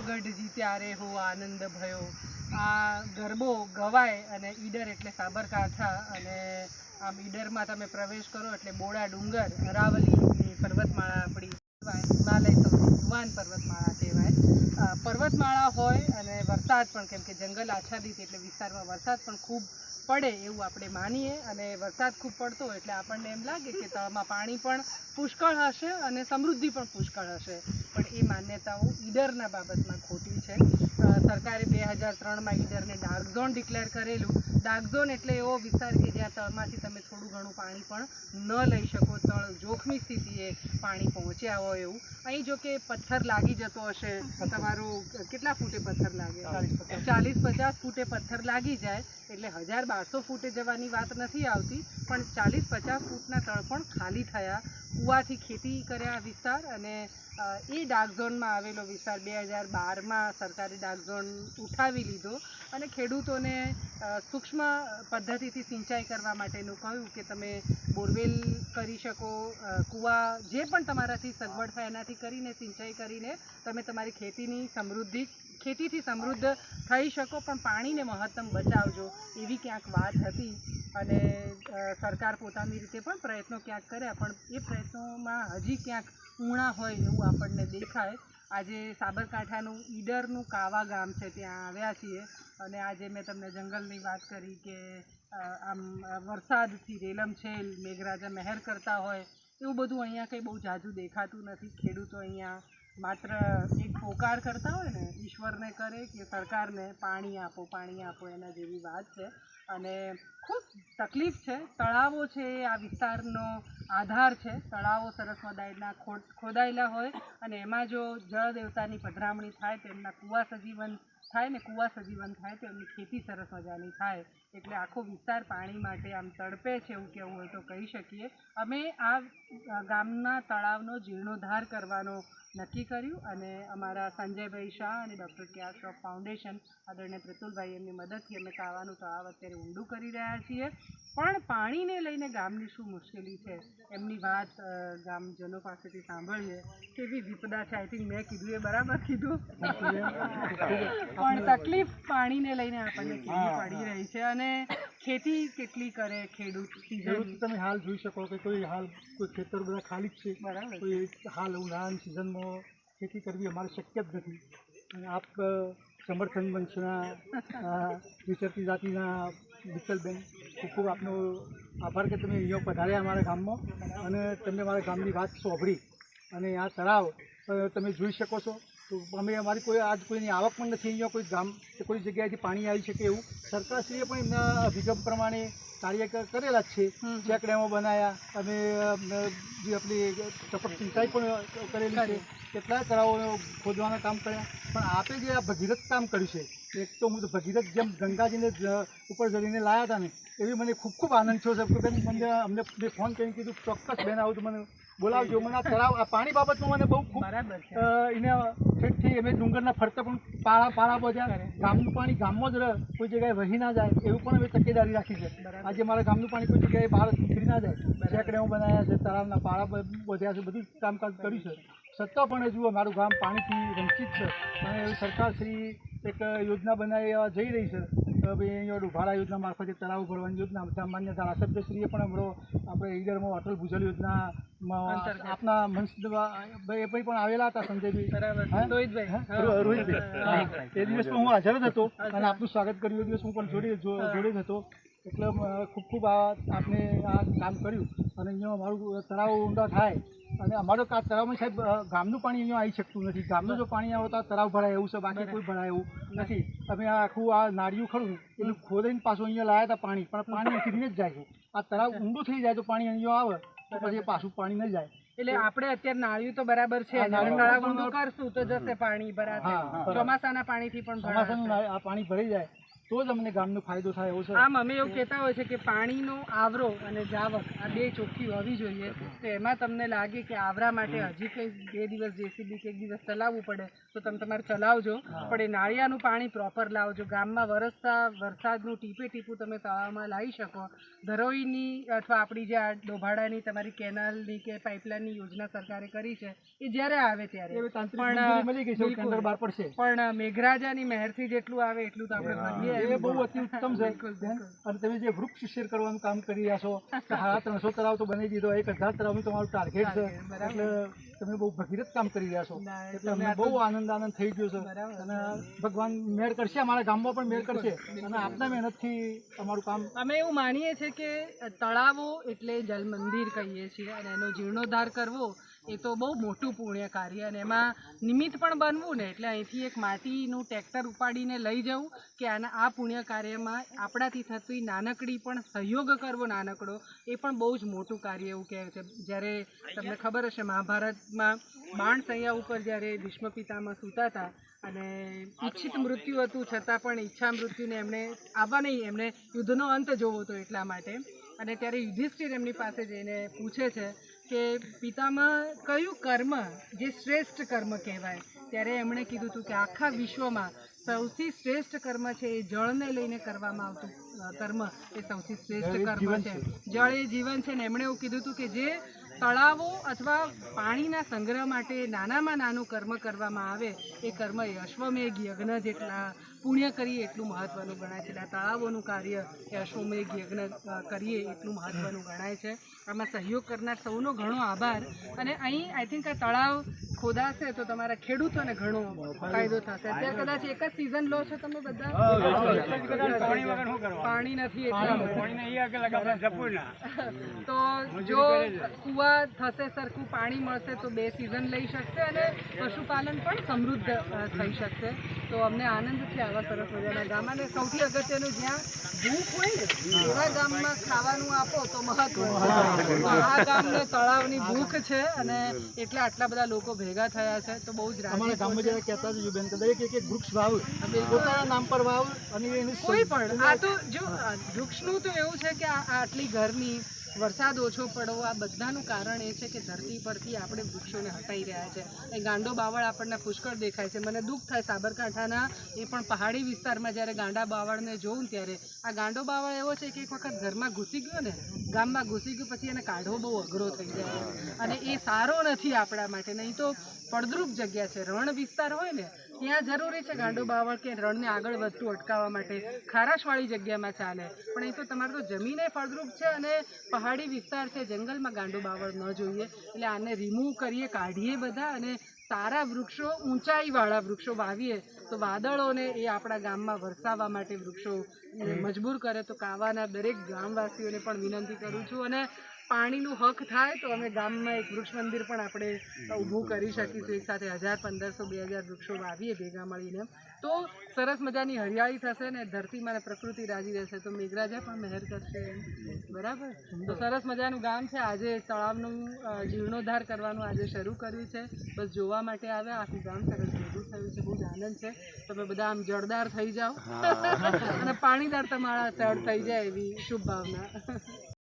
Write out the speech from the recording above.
ગઢ જીત્યારે હો, આનંદ ભયો. આ ગરબો ગવાય અને ઈડર એટલે સાબરકાંઠા અને આમ ઈડરમાં તમે પ્રવેશ કરો એટલે બોડા ડુંગર અરાવલીની પર્વતમાળા આપણી હિમાલય સૌથી જુવાન પર્વતમાળા કહેવાય. પર્વતમાળા હોય અને વરસાદ પણ, કેમ કે જંગલ આચ્છાદિત એટલે વિસ્તારમાં વરસાદ પણ ખૂબ પડે એવું આપણે માનીએ અને વરસાદ ખૂબ પડતો હોય એટલે આપણને એમ લાગે કે તળમાં પાણી પણ પુષ્કળ હશે અને સમૃદ્ધિ પણ પુષ્કળ હશે. પણ એ માન્યતાઓ ઈડરના બાબતમાં ખોટી છે. સરકારે બે હજાર ત્રણમાં ઈડરને ડાર્ક ઝોન ડિક્લેર કરેલું. ડાર્ક ઝોન એટલે એવો વિસ્તાર કે જ્યાં તળમાંથી તમે થોડું ઘણું પાણી પણ ન લઈ શકો. તળ જોખમી સ્થિતિએ પાણી પહોંચ્યા હોય એવું. અહીં જો કે પથ્થર લાગી જતો હશે તમારું કેટલા ફૂટે પથ્થર લાગે? ચાલીસ પચાસ ફૂટે પથ્થર લાગી જાય એટલે હજાર બારસો ફૂટે જવાની વાત નથી આવતી પણ ચાલીસ પચાસ ફૂટના તળપણ ખાલી થયા. કૂવાથી ખેતી કર્યા વિસ્તાર અને એ ડાર્ક ઝોનમાં આવેલો વિસ્તાર બે હજાર બારમાં સરકારે ડાર્ક ઝોન ઉઠાવી લીધો અને ખેડૂતોને સૂક્ષ્મ પદ્ધતિથી સિંચાઈ કરવા માટેનું કહ્યું કે તમે બોરવેલ કરી શકો કૂવા જે પણ તમારાથી સગવડ થાય એનાથી કરીને, સિંચાઈ કરીને તમે તમારી ખેતીની સમૃદ્ધિ, ખેતીથી સમૃદ્ધ થઈ શકો, પણ પાણીને મહત્તમ બચાવજો એવી ક્યાંક વાત હતી અને સરકાર પોતાની રીતે પણ પ્રયત્નો ક્યાંક કર્યા, પણ એ પ્રયત્નોમાં હજી ક્યાંક ઊણા હોય એવું આપણને દેખાય. આજે સાબરકાંઠાનું ઈડરનું કાવા ગામ છે, ત્યાં આવ્યા છીએ. અને આજે મેં તમને જંગલની વાત કરી કે આમ વરસાદથી રેલમછેલ મેઘરાજા મહેર કરતા હોય, એવું બધું અહીંયા કંઈ બહુ જાજુ દેખાતું નથી. ખેડૂતો અહીંયા માત્ર એક પોકાર કરતા હોય ને, ઈશ્વરને કરે કે સરકારને પાણી આપો પાણી આપો એના જેવી વાત છે. અને ખૂબ તકલીફ છે. તળાવો છે એ આ વિસ્તારનો આધાર છે. તળાવો સરસ મદાયના ખોદ, ખોદાયેલા હોય અને એમાં જો જળ દેવતાની પધરામણી થાય તો એમના કૂવા સજીવન થાય ને કૂવા સજીવન થાય, તો એમની ખેતી સરસ મજાની થાય. એટલે આખો વિસ્તાર પાણી માટે આમ તડપે છે એવું કહેવું હોય તો કહી શકીએ. અમે આ ગામના તળાવનો જીર્ણોદ્ધાર કરવાનો નક્કી કર્યું અને અમારા સંજયભાઈ શાહ અને ડૉક્ટર કે આર શ્રોફ ફાઉન્ડેશન આદરણીય પ્રતુલભાઈ એમની મદદથી અમે કાવાનું તળાવ અત્યારે ઊંડું કરી રહ્યા છીએ. પણ પાણીને લઈને ગામની શું મુશ્કેલી છે? એમની વાત ગામજનો પાસેથી સાંભળીએ. કેવી વિપદા છે? આઈ થિંક મેં કીધું એ બરાબર કીધું. પણ તકલીફ પાણીને લઈને આપણને કેવી પડી રહી છે? અને ખેતી કેટલી કરે ખેડૂત ખેડૂત તમે હાલ જોઈ શકો કે કોઈ હાલ કોઈ ખેતર બધા ખાલી જ છે. બરાબર. કોઈ હાલ ઉનાળાની સિઝનમાં ખેતી કરવી અમારે શક્ય જ નથી. અને આપ સમર્થન વંશના વિચરતી જાતિના વિઠ્ઠલબેન ખૂબ ખૂબ આપનો આભાર કે તમે અહીંયા પધાર્યા અમારા ગામમાં. અને તમે અમારા ગામની વાત સોંભળી. અને આ તળાવ તમે જોઈ શકો છો. તો અમે અમારી કોઈ આજ કોઈની આવક પણ નથી અહીંયા કોઈ ગામ કે કોઈ જગ્યાએથી પાણી આવી શકે એવું. સરકારશ્રીએ પણ એમના અભિગમ પ્રમાણે કાર્ય કરેલા જ છે. ચેક ડેમો બનાવ્યા અને જે આપણી ટપક સિંચાઈ પણ કરેલી છે. કેટલાય તળાવો ખોદવાના કામ કર્યા. પણ આપે જે આ ભગીરથ કામ કર્યું છે એક તો હું ભગીરથ જેમ ગંગાજીને ઉપર જડીને લાયા હતા ને એવી મને ખૂબ ખૂબ આનંદ થયો છે કે બેન મને અમને ફોન કરીને કીધું ચોક્કસ બેન આવું તો મને બોલાવજો મને આ તળાવ આ પાણી બાબતમાં મને બહુ ખૂબ એને ઠેઠથી અમે ડુંગરના ફરતે પણ પાળા પાળા બોધ્યા ગામનું પાણી ગામમાં જ રહે કોઈ જગ્યાએ વહી ના જાય એવું પણ અમે તકેદારી રાખી છે. આજે મારા ગામનું પાણી કોઈ જગ્યાએ બહાર નીકળી ના જાય. ચેકડેમો બનાવ્યા છે તળાવના પાળા બોધ્યા છે બધું કામકાજ કર્યું છે. છતાં પણ હજુ અમારું ગામ પાણીથી વંચિત છે. અને સરકારશ્રી એક યોજના બનાવી જઈ રહી છે. તો ભાઈ અહીંયા યોજના મારફતે તળાવ ભરવાની યોજના સામાન્ય ધારાસભ્યશ્રીએ પણ હમણાં આપણે ઈડરમાં અટલ ભૂજલ યોજનામાં. આપના મંચ એ ભાઈ પણ આવેલા હતા સંજયભાઈ? રોહિતભાઈ. રોહિતભાઈ. એ દિવસ હું હાજર જ હતો અને આપનું સ્વાગત કર્યું એ દિવસ હું પણ જોડે જોડે જ હતો. એટલે ખૂબ ખૂબ આ આપને આ કામ કર્યું. અને અહીંયા અમારું તળાવ ઊંડા થાય. અને અમારો આ તળાવમાં સાહેબ ગામનું પાણી અહીંયા આવી શકતું નથી. ગામનું જો પાણી આવે તો આ તળાવ ભરાય એવું છે બાકી કોઈ ભરાય એવું નથી. અમે આ આખું આ નાળિયું ખરું એનું ખોદીને પાછું અહીંયા લાયા હતા પાણી. પણ પાણી અહીંથી જ જાય. છે આ તળાવ ઊંડું થઈ જાય તો પાણી અહીંયા આવે તો પછી પાછું પાણી ન જાય. એટલે આપણે અત્યારે નાળિયું તો બરાબર છે. તળાવ ઊંડું કરશું તો જશે પાણી ભરાશે. ચોમાસાના પાણીથી પણ ચોમાસાનું આ પાણી ભરાઈ જાય. તો જ અમને ગામનો ફાયદો થાય એવો છે. આમ અમે એવું કહેતા હોય છે કે પાણીનો આવરો અને જાવક આ બે ચોખ્ખી હોવી જોઈએ. તો એમાં તમને લાગે કે આવરા માટે હજી કંઈ બે દિવસ જેસીબી કે એક દિવસ ચલાવવું પડે તો તમે તમારે ચલાવજો. પણ એ નાળિયાનું પાણી પ્રોપર લાવજો. ગામમાં વરસતા વરસાદનું ટીપે ટીપું તમે તળાવમાં લાવી શકો. ધરોઈની અથવા આપણી જે આ ડોભાડાની તમારી કેનાલની કે પાઇપલાઇનની યોજના સરકારે કરી છે એ જ્યારે આવે ત્યારે. પણ, મેઘરાજાની મહેરથી જેટલું આવે એટલું તો આપણે ભરીએ એ બહુ અતિ ઉત્તમ છે. અને તમે જે વૃક્ષ શેર કરવાનું કામ કરી રહ્યા છો હા ત્રણસો તળાવ તો બની દીધો એક હજાર તળાવનું તમારું ટાર્ગેટ છે. એટલે તમે બહુ ભગીરથ કામ કરી રહ્યા છો. એટલે અમને બહુ આનંદ આનંદ થઈ ગયો છે. અને ભગવાન મેળ કરશે અમારા ગામમાં પણ મેળ કરશે. અને આપના મહેનતથી અમારું કામ અમે એવું માનીએ છીએ કે તળાવો એટલે જલ મંદિર કહીએ છીએ અને એનો જીર્ણોદ્ધાર કરવો એ તો બહુ મોટું પુણ્ય કાર્ય અને એમાં નિમિત્ત પણ બનવું ને એટલે અહીંથી એક માટીનું ટ્રેક્ટર ઉપાડીને લઈ જવું કે આના આ પુણ્ય કાર્યમાં આપણાથી થતી નાનકડી પણ સહયોગ કરવો નાનકડો, એ પણ બહુ જ મોટું કાર્ય એવું કહેવાય છે. જ્યારે તમને ખબર હશે, મહાભારતમાં બાણ સૈયા ઉપર જ્યારે ભીષ્મ પિતામાં સૂતા હતા અને ઈચ્છિત મૃત્યુ હતું, છતાં પણ ઈચ્છા મૃત્યુને એમણે આવવા નહીં એમને યુદ્ધનો અંત જોવો હતો એટલા માટે. અને ત્યારે યુધિષ્ઠિર એમની પાસે જઈને પૂછે છે કે પિતામાં કયું કર્મ જે શ્રેષ્ઠ કર્મ કહેવાય ત્યારે એમણે કીધું હતું કે આખા વિશ્વમાં સૌથી શ્રેષ્ઠ કર્મ છે એ જળને લઈને કરવામાં આવતું કર્મ એ સૌથી શ્રેષ્ઠ કર્મ છે. જળ એ જીવન છે ને એમણે એવું કીધું હતું કે જે તળાવો અથવા પાણીના સંગ્રહ માટે નાનામાં નાનું કર્મ કરવામાં આવે, એ કર્મ એ અશ્વમેઘ યજ્ઞ જેટલા પુણ્ય કરીએ એટલું મહત્વનું ગણાય છે. એટલે તળાવોનું કાર્ય એ અશ્વમેઘ યજ્ઞ કરીએ એટલું મહત્વનું ગણાય છે. આમાં સહયોગ કરનાર સૌનો ઘણો આભાર. અને અહીં આઈ થિંક આ તળાવ ખોદાશે તો તમારા ખેડૂતોને ઘણો ફાયદો થશે. અત્યારે કદાચ એક જ સિઝન લો છો તમે બધા? પાણી નથી તો જો કુવા થશે સરખું પાણી મળશે તો બે સિઝન લઈ શકશે અને પશુપાલન પણ સમૃદ્ધ થઈ શકશે. તો અમને આનંદ છે આવા સરસ મજાના ગામ. અને સૌથી અગત્યનું જ્યાં ભૂખ હોય ને એવા ગામમાં ખાવાનું આપો તો મહત્વ છે. આ ગામને તળાવની ભૂખ છે અને એટલે આટલા બધા લોકો ભેગા થયા છે તો બહુ જ અમારા ગામમાં જરા કહેતા જજો બેન કદાચ એક એક એક વૃક્ષ વાવ. પોતાના નામ પર વાવ અને એની કોઈ પણ આ તો જો વૃક્ષનું તો એવું છે કે આટલી ગરમી વરસાદ ઓછો પડવો, આ બધાનું કારણ એ છે કે ધરતી પરથી આપણે વૃક્ષોને હટાઈ રહ્યા છે. એ ગાંડો બાવળ આપણને પુષ્કળ દેખાય છે. મને દુઃખ થાય સાબરકાંઠાના, એ પણ પહાડી વિસ્તારમાં જ્યારે ગાંડા બાવળને જોઉં ત્યારે. આ ગાંડો બાવળ એવો છે કે એક વખત ઘરમાં ઘૂસી ગયો ને, ગામમાં ઘૂસી ગયો પછી એને કાઢવો બહુ અઘરો થઈ જાય. અને એ સારો નથી આપણા માટે. નહીં તો ફળદ્રુપ જગ્યા છે. રણ વિસ્તાર હોય ને ત્યાં જરૂરી છે ગાંડો બાવળ કે રણને આગળ વધતું અટકાવવા માટે. ખારાશવાળી જગ્યામાં ચાલે. પણ અહીં તો તમારે તો જમીને ફળદ્રુપ છે અને પહાડી વિસ્તાર છે. જંગલમાં ગાંડો બાવળ ન જોઈએ. એટલે આને રિમૂવ કરીએ કાઢીએ બધા અને સારા વૃક્ષો ઊંચાઈવાળા વૃક્ષો વાવીએ. તો વાદળોને એ આપણા ગામમાં વરસાવવા માટે વૃક્ષો મજબૂર કરે. તો કાવાના દરેક ગામવાસીઓને પણ વિનંતી કરું છું અને પાણીનું હક થાય તો અમે ગામમાં એક વૃક્ષ મંદિર પણ આપણે ઊભું કરી શકીશું એક સાથે હજાર પંદરસો બે હજાર વૃક્ષો વાવીએ ભેગા મળીને. તો સરસ મજાની હરિયાળી થશે ને ધરતીમાં પ્રકૃતિ રાજી રહેશે. તો મેઘરાજા પણ મહેર કરશે બરાબર? તો સરસ મજાનું ગામ છે. આજે તળાવનું જીર્ણોદ્ધાર કરવાનું આજે શરૂ કર્યું છે. બસ જોવા માટે આવ્યા. આખું ગામ સરસ ભેગું થયું છે. બહુ જ આનંદ છે. તમે બધા આમ જળદાર થઈ જાઓ. અને પાણીદાર તમારા તળ થઈ જાય એવી શુભ ભાવના